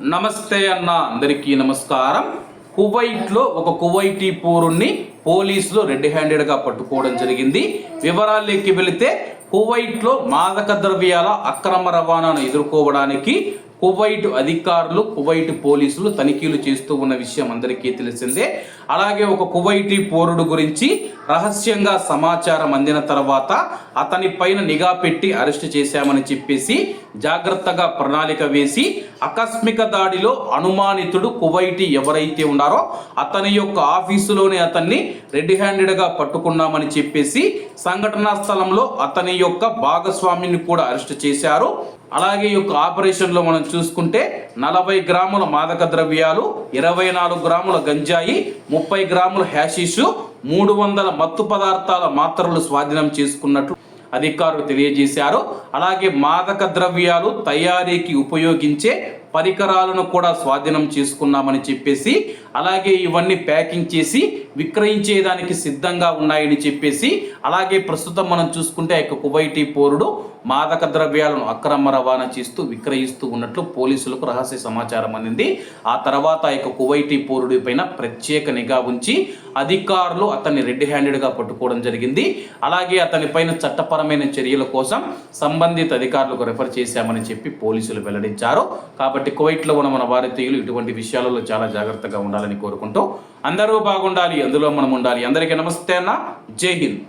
నమస్తే అన్న అందరికీ నమస్కారం. కువైట్లో ఒక కువైటీ పౌరుణ్ణి పోలీసులు రెడ్ హ్యాండెడ్గా పట్టుకోవడం జరిగింది. వివరాల్లోకి వెళితే కువైట్లో మాదక ద్రవ్యాల అక్రమ రవాణాను ఎదుర్కోవడానికి కువైట్ అధికారులు కువైట్ పోలీసులు తనిఖీలు చేస్తూ ఉన్న విషయం అందరికీ తెలిసిందే. అలాగే ఒక కువైటీ పౌరుడు గురించి రహస్యంగా సమాచారం అందిన తర్వాత అతని పైన నిఘా పెట్టి అరెస్ట్ చేశామని చెప్పేసి జాగ్రత్తగా ప్రణాళిక వేసి ఆకస్మిక దాడిలో అనుమానితుడు కువైటీ ఎవరైతే ఉన్నారో అతని యొక్క ఆఫీసులోనే అతన్ని రెడ్ హ్యాండెడ్గా పట్టుకున్నామని చెప్పేసి సంఘటనా స్థలంలో అతని యొక్క భాగస్వామిని కూడా అరెస్ట్ చేశారు. అలాగే ఈ యొక్క ఆపరేషన్లో మనం చూసుకుంటే నలభై గ్రాముల మాదక ద్రవ్యాలు ఇరవై నాలుగు గ్రాముల గంజాయి ముప్పై గ్రాముల హ్యాషిషు మూడు వందల మత్తు పదార్థాల మాత్రలు స్వాధీనం చేసుకున్నట్లు అధికారులు తెలియజేశారు. అలాగే మాదక ద్రవ్యాలు తయారీకి ఉపయోగించే పరికరాలను కూడా స్వాధీనం చేసుకున్నామని చెప్పేసి అలాగే ఇవన్నీ ప్యాకింగ్ చేసి విక్రయించేదానికి సిద్ధంగా ఉన్నాయని చెప్పేసి అలాగే ప్రస్తుతం మనం చూసుకుంటే ఆ యొక్క కువైటీ పౌరుడు మాదక ద్రవ్యాలను అక్రమ రవాణా చేస్తూ విక్రయిస్తూ ఉన్నట్లు పోలీసులకు రహస్య సమాచారం అందింది. ఆ తర్వాత ఆ యొక్క కువైటీ పౌరుడి పైన ప్రత్యేక నిఘా ఉంచి అధికారులు అతన్ని రెడ్ హ్యాండెడ్గా పట్టుకోవడం జరిగింది. అలాగే అతని పైన చట్టపరమైన చర్యల కోసం సంబంధిత అధికారులకు రెఫర్ చేశామని చెప్పి పోలీసులు వెల్లడించారు. కాబట్టి కువైట్లో ఉన్న మన భారతీయులు ఇటువంటి విషయాలలో చాలా జాగ్రత్తగా ఉండాలని కోరుకుంటూ అందరూ బాగుండాలి అందులో మనం ఉండాలి. అందరికీ నమస్తే అన్న. జై హింద్.